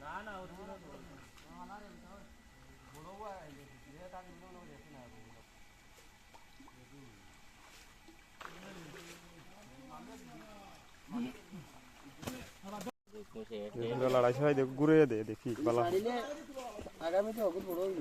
না না লড়াই সবাই দেখ ঘুরে দে দেখি আগামীতে হইল